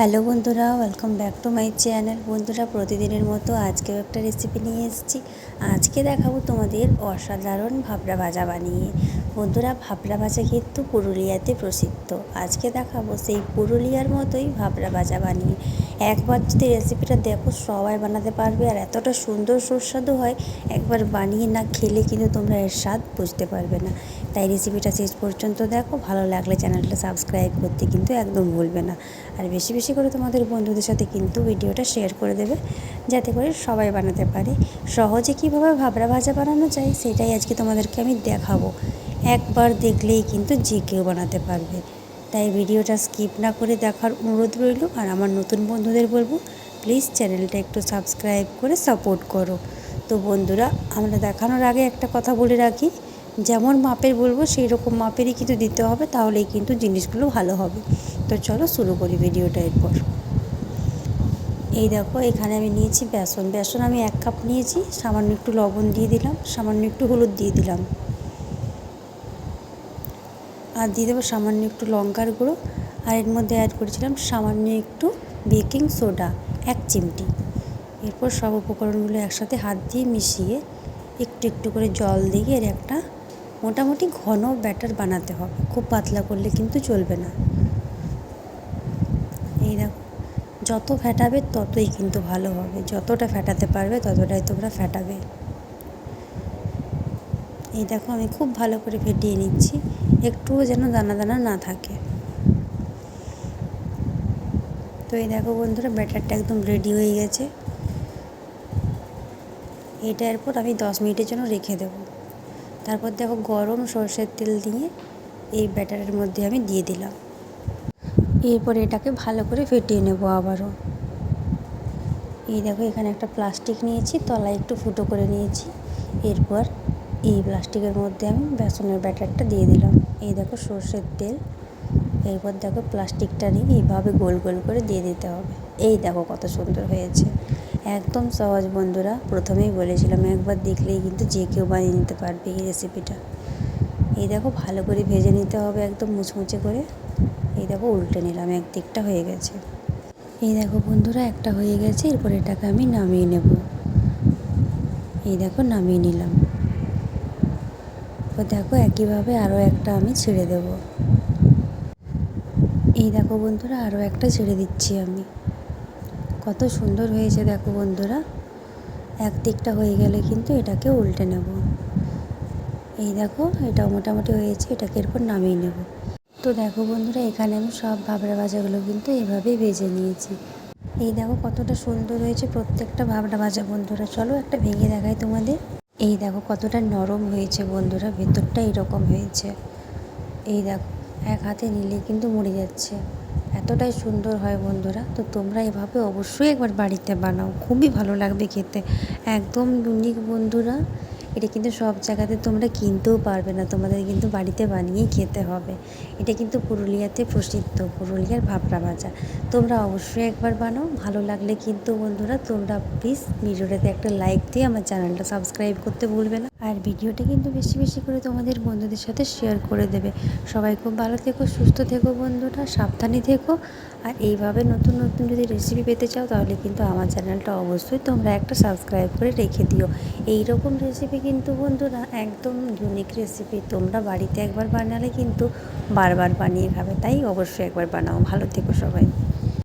Hello বন্ধুরা welcome back to my channel বন্ধুরা, প্রতিদিনের মতো আজকেও একটা রেসিপি নিয়ে এসেছি। আজকে দেখাবো তোমাদের অসাধারণ ভাবরা ভাজা বানিয়ে। বন্ধুরা ভাবরা ভাজা কিন্তু পুরুলিয়াতে প্রসিদ্ধ। আজকে দেখাবো সেই পুরুলিয়ার মতোই ভাবরা ভাজা বানিয়ে। একবার যদি রেসিপিটা দেখো, সবাই বানাতে পারবে আর এতটা সুন্দর সুস্বাদু হয়, একবার বানিয়ে না খেলে কিন্তু তোমরা এর স্বাদ বুঝতে পারবে না। তাই রেসিপিটা শেষ পর্যন্ত দেখো, ভালো লাগলে চ্যানেলটা সাবস্ক্রাইব করতে কিন্তু একদম ভুলবে না। আর বেশি বেশি করে তোমাদের বন্ধুদের সাথে কিন্তু ভিডিওটা শেয়ার করে দেবে, যাতে করে সবাই বানাতে পারে। সহজে কীভাবে ভাবরা ভাজা বানানো যায়, সেটাই আজকে তোমাদেরকে আমি দেখাবো। একবার দেখলেই কিন্তু যে কেউ বানাতে পারবে। তাই ভিডিওটা স্কিপ না করে দেখার অনুরোধ রইল, আর আমার নতুন বন্ধুদের বলব প্লিজ চ্যানেলটা একটু সাবস্ক্রাইব করে সাপোর্ট করো। তো বন্ধুরা, আমরা দেখানোর আগে একটা কথা বলে রাখি যেমন মাপের বলব সেই রকম মাপেরই কিন্তু দিতে হবে, তাহলেই কিন্তু জিনিসগুলো ভালো হবে। তো চলো শুরু করি ভিডিওটা এরপর। এই দেখো, এখানে আমি নিয়েছি বেসন। বেসন আমি এক কাপ নিয়েছি, সামান্য একটু লবণ দিয়ে দিলাম, সামান্য একটু হলুদ দিয়ে দিলাম। আর দিয়ে দেবো সামান্য একটু লঙ্কার গুঁড়ো, আর এর মধ্যে অ্যাড করেছিলাম সামান্য একটু বেকিং সোডা এক চিমটি। এরপর সব উপকরণগুলো একসাথে হাত দিয়ে মিশিয়ে একটু একটু করে জল দিয়ে এর একটা মোটামুটি ঘন ব্যাটার বানাতে হবে। খুব পাতলা করলে কিন্তু চলবে না। এই দেখো, যত ফ্যাটাবে ততই কিন্তু ভালো হবে। যতটা ফ্যাটাতে পারবে ততটাই তোমরা ফ্যাটাবে এই দেখো, আমি খুব ভালো করে ফেটিয়ে নিচ্ছি। একটুও যেন দানা দানা না থাকে। তো এই দেখো বন্ধুরা, ব্যাটারটা একদম রেডি হয়ে গেছে। এটা এরপর আমি দশ মিনিটের জন্য রেখে দেব। তারপর দেখো গরম সর্ষের তেল দিয়ে এই ব্যাটারের মধ্যে আমি দিয়ে দিলাম। এরপর এটাকে ভালো করে ফেটিয়ে নেব আবারও। এই দেখো এখানে একটা প্লাস্টিক নিয়েছি, তলায় একটু ফুটো করে নিয়েছি। এরপর এই প্লাস্টিকের মধ্যে আমি বেসনের ব্যাটারটা দিয়ে দিলাম। এই দেখো সর্ষের তেল। এরপর দেখো প্লাস্টিকটা নিয়ে এইভাবে গোল গোল করে দিয়ে দিতে হবে। এই দেখো কত সুন্দর হয়েছে। একদম সহজ বন্ধুরা, প্রথমেই বলেছিলাম একবার দেখলেই কিন্তু যে কেউ বানিয়ে নিতে পারবে এই রেসিপিটা এই দেখো ভালো করে ভেজে নিতে হবে একদম মুচমুচে করে। এই দেখো উল্টে নিলাম, একদিকটা হয়ে গেছে। এই দেখো বন্ধুরা, একটা হয়ে গেছে, এরপর এটাকে আমি নামিয়ে নেব। এই দেখো নামিয়ে নিলাম। তো দেখো একইভাবে আরও একটা আমি ছেড়ে দেব। এই দেখো বন্ধুরা আরও একটা ছেড়ে দিচ্ছি আমি। কত সুন্দর হয়েছে দেখো বন্ধুরা। এক দিকটা হয়ে গেলে কিন্তু এটাকে উল্টে নেব। এই দেখো এটা মোটামুটি হয়েছে, এটাকে এরপর নামিয়ে নেব। তো দেখো বন্ধুরা, এখানে আমি সব ভাবরা ভাজাগুলো কিন্তু এভাবেই ভেজে নিয়েছি। এই দেখো কতটা সুন্দর হয়েছে প্রত্যেকটা ভাবরা ভাজা বন্ধুরা। চলো একটা ভেঙে দেখাই তোমাদের। এই দেখো কতটা নরম হয়েছে বন্ধুরা, ভেতরটা এরকম হয়েছে। এই দেখো, এক হাতে নিলে কিন্তু মরে যাচ্ছে। এতটাই সুন্দর হয় বন্ধুরা, তো তোমরা এভাবে অবশ্যই একবার বাড়িতে বানাও। খুবই ভালো লাগবে খেতে। একদম ইউনিক বন্ধুরা। এটা কিন্তু সব জায়গাতে তোমরা কিনতেও পারবে না। তোমাদের কিন্তু বাড়িতে বানিয়েই খেতে হবে। এটা কিন্তু পুরুলিয়াতে প্রসিদ্ধ, পুরুলিয়ার ভাবরা ভাজা। তোমরা অবশ্যই একবার বানাও, ভালো লাগলে কিন্তু বন্ধুরা তোমরা প্লিজ ভিডিওটাতে একটা লাইক দিয়ে আমার চ্যানেলটা সাবস্ক্রাইব করতে ভুলবে না। আর ভিডিওটা কিন্তু বেশি বেশি করে তোমাদের বন্ধুদের সাথে শেয়ার করে দেবে। সবাই খুব ভালো থেকো, সুস্থ থেকো বন্ধুরা, সাবধানে থেকো। আর এইভাবে নতুন নতুন যদি রেসিপি পেতে চাও তাহলে কিন্তু আমার চ্যানেলটা অবশ্যই তোমরা একটা সাবস্ক্রাইব করে রেখে দিও। এই রকম রেসিপি কিন্তু বন্ধুরা একদম ইউনিক রেসিপি তোমরা বাড়িতে একবার বানালে কিন্তু বারবার বানিয়ে খাবে, তাই অবশ্যই একবার বানাও। ভালো থেকো সবাই।